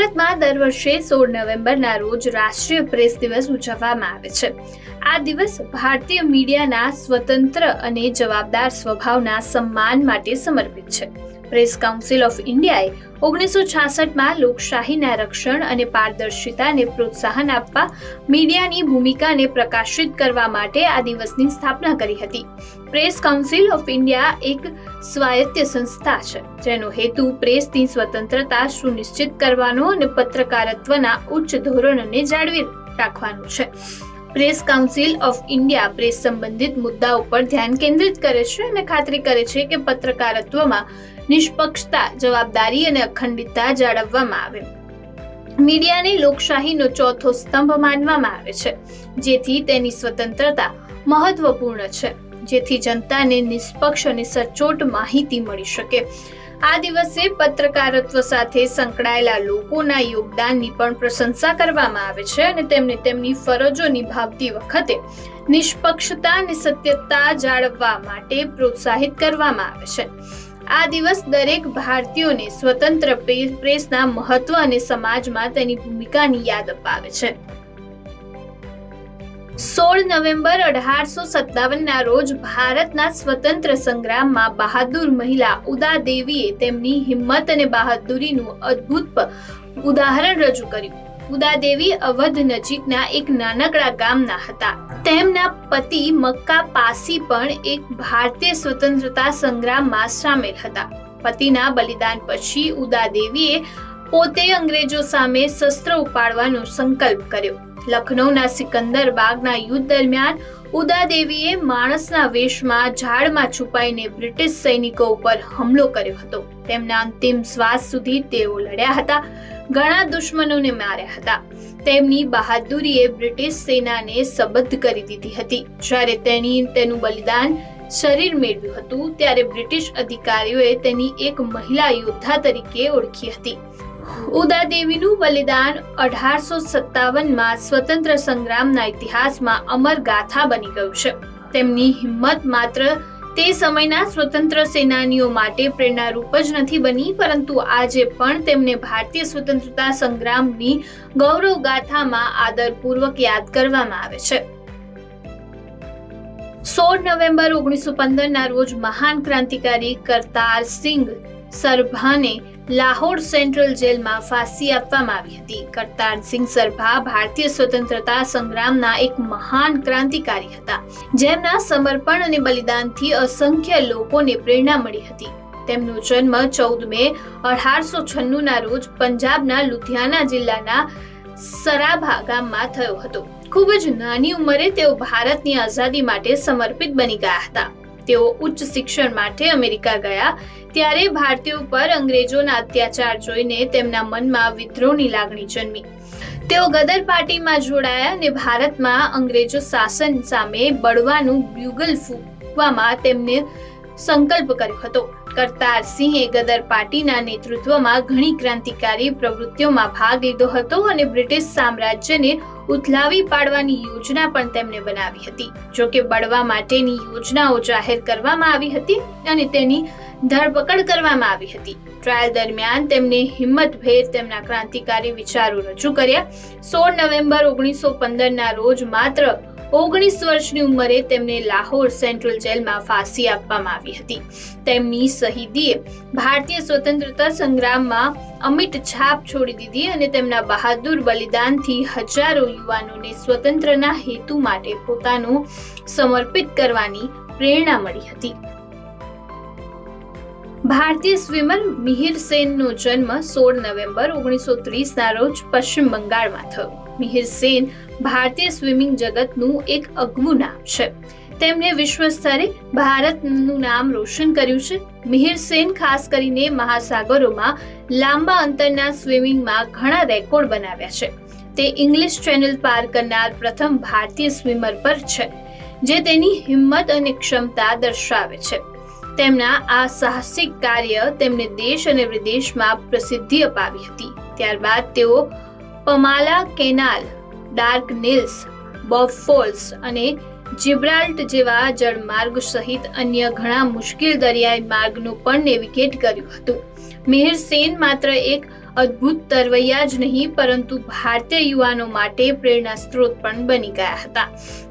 ભારતમાં દર વર્ષે સોળ નવેમ્બરના રોજ રાષ્ટ્રીય પ્રેસ દિવસ ઉજવવામાં આવે છે. આ દિવસ ભારતીય મીડિયાના સ્વતંત્ર અને જવાબદાર સ્વભાવના સન્માન માટે સમર્પિત છે. પ્રેસ કાઉન્સિલ ઓફ ઇન્ડિયાએ ઓગણીસો છાસઠમાં લોકશાહીના રક્ષણ અને પારદર્શિતાને પ્રોત્સાહન આપવા મીડિયાની ભૂમિકાને પ્રકાશિત કરવા માટે આ દિવસની સ્થાપના કરી હતી. પ્રેસ કાઉન્સિલ ઓફ ઇન્ડિયા એક સ્વાયત્ત સંસ્થા છે, જેનો હેતુ પ્રેસની સ્વતંત્રતા સુનિશ્ચિત કરવાનો અને પત્રકારત્વના ઉચ્ચ ધોરણોને જાળવી રાખવાનું છે. Press council of India press સંબંધિત મુદ્દાઓ પર ધ્યાન કેન્દ્રિત કરે છે અને ખાતરી કરે છે કે પત્રકારત્વમાં નિષ્પક્ષતા, જવાબદારી અને અખંડિતતા જાળવવામાં આવે. મીડિયાને લોકશાહીનો ચોથો સ્તંભ માનવામાં આવે છે, જેથી તેની સ્વતંત્રતા મહત્વપૂર્ણ છે. જેથી જનતાને નિષ્પક્ષ અને સચોટ માહિતી મળી શકે. આ દિવસે પત્રકારત્વ સાથે સંકળાયેલા લોકોના યોગદાનની પણ પ્રશંસા કરવામાં આવે છે અને તેમને તેમની ફરજો નિભાવતી વખતે નિષ્પક્ષતા અને સત્યતા જાળવવા માટે પ્રોત્સાહિત કરવામાં આવે છે. આ દિવસ દરેક ભારતીયોને સ્વતંત્ર પ્રે- પ્રેસના મહત્વ અને સમાજમાં તેની ભૂમિકાની યાદ અપાવે છે. સોળ નવેમ્બર અઢારસો સત્તાવનના રોજ ભારતના સ્વતંત્ર સંગ્રામમાં બહાદુર મહિલા ઉદા દેવીએ તેમની હિંમત અને બહાદુરીનું અદ્ભુત ઉદાહરણ રજૂ કર્યું. ઉદાદેવી અવધ નજીકના એક નાનકડા ગામના હતા. તેમના પતિ મક્કા પાસી પણ એક ભારતીય સ્વતંત્રતા સંગ્રામમાં સામેલ હતા. પતિના બલિદાન પછી ઉદાદેવીએ પોતે અંગ્રેજો સામે શસ્ત્ર ઉપાડવાનો સંકલ્પ કર્યો. લખનૌના સિકંદર બાગના યુદ્ધ દરમિયાન ઉદાદેવીએ માણસના વેશમાં ઝાડમાં છુપાઈને બ્રિટિશ સૈનિકો ઉપર હુમલો કર્યો હતો. તેમના અંતિમ શ્વાસ સુધી તેઓ લડ્યા હતા, ઘણા દુશ્મનોને માર્યા હતા. તેમની બહાદુરીએ બ્રિટિશ સેનાને સબદ્ધ કરી દીધી હતી. જ્યારે તેની તેનું બલિદાન શરીર મેળવ્યું હતું, ત્યારે બ્રિટિશ અધિકારીઓએ તેની એક મહિલા યોદ્ધા તરીકે ઓળખી હતી. ઉદા બલિદાન અઢારસો સત્તાવનમાં સ્વતંત્ર સંગ્રામના ઇતિહાસમાં અમર ગાથા બની ગયું છે. તેમની હિંમત માત્ર તે સમયના સ્વતંત્ર સેનાનીઓ માટે પ્રેરણારૂપ જ નથી બની, પરંતુ આજે પણ તેમને ભારતીય સ્વતંત્રતા સંગ્રામની ગૌરવ ગાથામાં આદરપૂર્વક યાદ કરવામાં આવે છે. સોળ નવેમ્બર ઓગણીસો પંદરના રોજ મહાન ક્રાંતિકારી કરતાર સિંઘ સરભાને લાહોર સેન્ટ્રલ જેલમાં ફાંસી આપવામાં આવી હતી. કરતાર સિંહ સરભા ભારતીય સ્વતંત્રતા સંગ્રામના એક મહાન ક્રાંતિકારી હતા, જેમના સમર્પણ અને બલિદાનથી અસંખ્ય લોકોને પ્રેરણા મળી હતી. તેમનો જન્મ ચૌદ મે અઢારસો છન્નુંના રોજ પંજાબના લુધિયાના જિલ્લાના સરાભા ગામમાં થયો હતો. ખૂબ જ નાની ઉંમરે તેઓ ભારતની આઝાદી માટે સમર્પિત બની ગયા હતા. તેઓ ઉચ્ચ શિક્ષણ માટે અમેરિકા ગયા. ત્યારે ભારતીયો પર અંગ્રેજોના અત્યાચાર જોઈને તેમના મનમાં વિદ્રોહની લાગણી જન્મી. તેઓ ગદર પાર્ટીમાં જોડાયા અને ભારતમાં અંગ્રેજો શાસન સામે બળવાનું બ્યુગલ ફૂંકવામાં તેમને સંકલ્પ કર્યો હતો. કરતાર સિંહે ગદર પાર્ટીના નેતૃત્વમાં ઘણી ક્રાંતિકારી પ્રવૃત્તિઓમાં ભાગ લીધો હતો અને બ્રિટિશ સામ્રાજ્યને ઉથલાવી પાડવાની યોજના પણ તેમણે બનાવી હતી. જો કે બળવા માટેની યોજનાઓ જાહેર કરવામાં આવી હતી અને તેની ધરપકડ કરવામાં આવી હતી. ટ્રાયલ દરમિયાન તેમને હિંમતભેર તેમના ક્રાંતિકારી વિચારો રજૂ કર્યા. સોળ નવેમ્બર ઓગણીસો પંદરના રોજ માત્ર ઓગણીસ વર્ષની ઉંમરે તેમને લાહોર સેન્ટ્રલ જેલમાં ફાંસી આપવામાં આવી હતી. તેમની શહીદીએ ભારતીય સ્વતંત્રતા સંગ્રામમાં અમિટ છાપ છોડી દીધી અને તેમના બહાદુર બલિદાનથી હજારો યુવાનોને સ્વતંત્રના હેતુ માટે પોતાનું સમર્પિત કરવાની પ્રેરણા મળી હતી. ભારતીય સ્વિમર મિહિર સેનનો જન્મ સોળ નવેમ્બર ઓગણીસો ત્રીસના રોજ પશ્ચિમ બંગાળમાં થયો. મિહિર સેન ભારતીય સ્વિમિંગ જગતનું એક અગવું નામ છે. તેમણે વિશ્વ સ્તરે ભારતનું નામ રોશન કર્યું છે. મિહિર સેન ખાસ કરીને મહાસાગરોમાં લાંબા અંતરના સ્વિમિંગમાં ઘણા રેકોર્ડ બનાવ્યા છે. તે ઇંગ્લિશ ચેનલ પાર કરનાર પ્રથમ ભારતીય સ્વિમર પર છે, જે તેની હિંમત અને ક્ષમતા દર્શાવે છે. તેમના આ સાહસિક કાર્ય તેમને દેશ અને વિદેશમાં પ્રસિદ્ધિ અપાવી હતી. ત્યારબાદ તેઓ Panama canal, Dardanelles, Bosphorus અને જિબ્રાલ્ટ જેવા જળમાર્ગ સહિત અન્ય ઘણા મુશ્કેલ દરિયાઈ માર્ગનું પણ નેવિગેટ કર્યું હતું. મિહિર સેન માત્ર એક અદ્ભુત તરવૈયા જ નહીં, પરંતુ ભારતીય યુવાનો માટે પ્રેરણા સ્ત્રોત પણ બની ગયા હતા.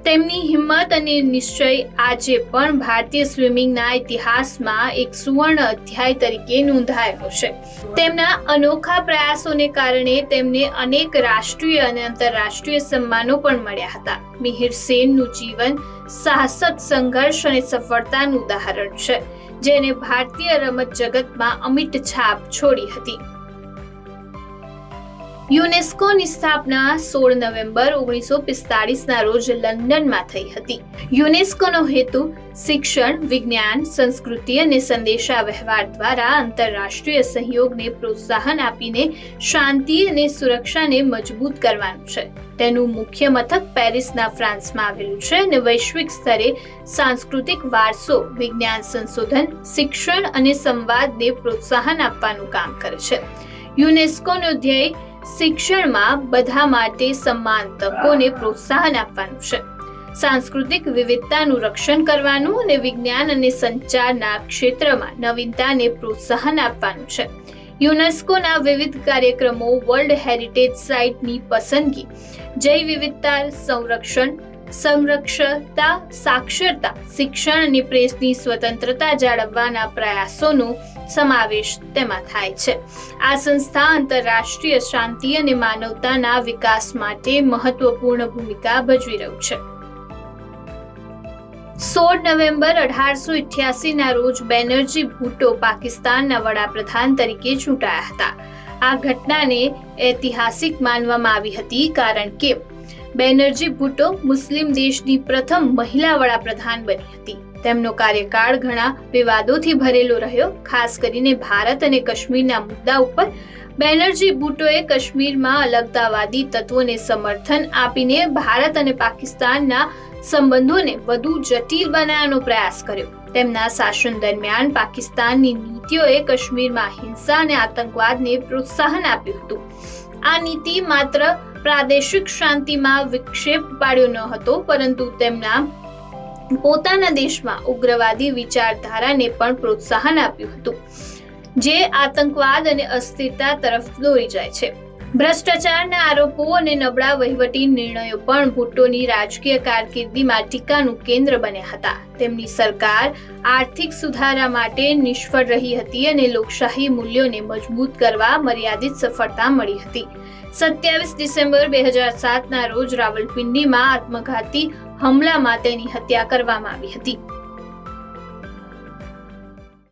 તેમની હિંમત અને નિશ્ચય આજે પણ ભારતીય સ્વિમિંગના ઇતિહાસમાં એક સુવર્ણ અધ્યાય તરીકે નોંધાયેલો છે. તેમના અનોખા પ્રયાસોને કારણે તેમને અનેક રાષ્ટ્રીય અને આંતરરાષ્ટ્રીય સન્માનો પણ મળ્યા હતા. મિહિર સેનનું જીવન સાહસત સંઘર્ષ અને સફળતાનું ઉદાહરણ છે, જેને ભારતીય રમત જગતમાં અમિટ છાપ છોડી હતી. યુનેસ્કોની સ્થાપના સોળ નવેમ્બર ઓગણીસો પિસ્તાળીસના રોજ લંડનમાં થઈ હતી. યુનેસ્કોનો હેતુ શિક્ષણ, વિજ્ઞાન, સંસ્કૃતિ અને સંદેશા વ્યવહાર દ્વારા આંતરરાષ્ટ્રીય સહયોગને પ્રોત્સાહન આપીને શાંતિ અને સુરક્ષાને મજબૂત કરવાનું છે. તેનું મુખ્ય મથક પેરિસના ફ્રાન્સમાં આવેલું છે અને વૈશ્વિક સ્તરે સાંસ્કૃતિક વારસો, વિજ્ઞાન સંશોધન, શિક્ષણ અને સંવાદને પ્રોત્સાહન આપવાનું કામ કરે છે. યુનેસ્કોનો ધ્યેય શિક્ષણમાં બધા માટે સમાન તકોને પ્રોત્સાહન આપવાનું છે. સાંસ્કૃતિક વિવિધતાનું રક્ષણ કરવાનું અને વિજ્ઞાન અને સંચારના ક્ષેત્રમાં નવીનતાને પ્રોત્સાહન આપવાનું છે. યુનેસ્કોના વિવિધ કાર્યક્રમો વર્લ્ડ હેરિટેજ સાઇટની પસંદગી, જૈવ વિવિધતા, સંરક્ષણ સંરક્ષતા, સાક્ષરતા, શિક્ષણ અને પ્રેસની સ્વતંત્રતા જાળવવાના પ્રયાસોનો સમાવેશ તેમાં થાય છે. આ સંસ્થા આંતરરાષ્ટ્રીય શાંતિ અને માનવતાના વિકાસ માટે મહત્વપૂર્ણ ભૂમિકા ભજવી રહ્યું છે. સોળ નવેમ્બર અઢારસો ઇઠ્યાસીના રોજ બેનર્જી ભુટ્ટો પાકિસ્તાનના વડાપ્રધાન તરીકે ચૂંટાયા હતા. આ ઘટનાને ઐતિહાસિક માનવામાં આવી હતી કારણ કે બેનર્જી ભુટ્ટો મુસ્લિમ દેશની પ્રથમ મહિલા વડાપ્રધાન બની હતી. તેમનો કાર્યકાળ ઘણા વિવાદોથી ભરેલો રહ્યો, ખાસ કરીને ભારત અને કાશ્મીરના મુદ્દા ઉપર. બેનર્જી ભુટ્ટોએ કાશ્મીરમાં અલગતાવાદી તત્વોને સમર્થન આપીને ભારત અને પાકિસ્તાનના સંબંધોને વધુ જટિલ બનાવવાનો પ્રયાસ કર્યો. તેમના શાસન દરમિયાન પાકિસ્તાનની નીતિઓએ કાશ્મીરમાં હિંસા અને આતંકવાદને પ્રોત્સાહન આપ્યું હતું. આ નીતિ માત્ર પ્રાદેશિક શાંતિમાં વિક્ષેપ પાડ્યો ન હતો, પરંતુ તેમના પોતાના દેશમાં ઉગ્રવાદી વિચારધારાને પણ પ્રોત્સાહન આપ્યું હતું, જે આતંકવાદ અને અસ્થિરતા તરફ દોરી જાય છે. ભ્રષ્ટાચારના આરોપો અને નબળા વહીવટી નિર્ણયો પણ ભુટ્ટોની રાજકીય કારકિર્દીમાં ટીકાનું કેન્દ્ર બન્યા હતા. તેમની સરકાર આર્થિક સુધારા માટે નિષ્ફળ રહી હતી અને લોકશાહી મૂલ્યોને મજબૂત કરવા મર્યાદિત સફળતા મળી હતી. સત્યાવીસ ડિસેમ્બર બે હજાર સાતના રોજ રાવલપિંડીમાં આત્મઘાતી હુમલામાં તેની હત્યા કરવામાં આવી હતી.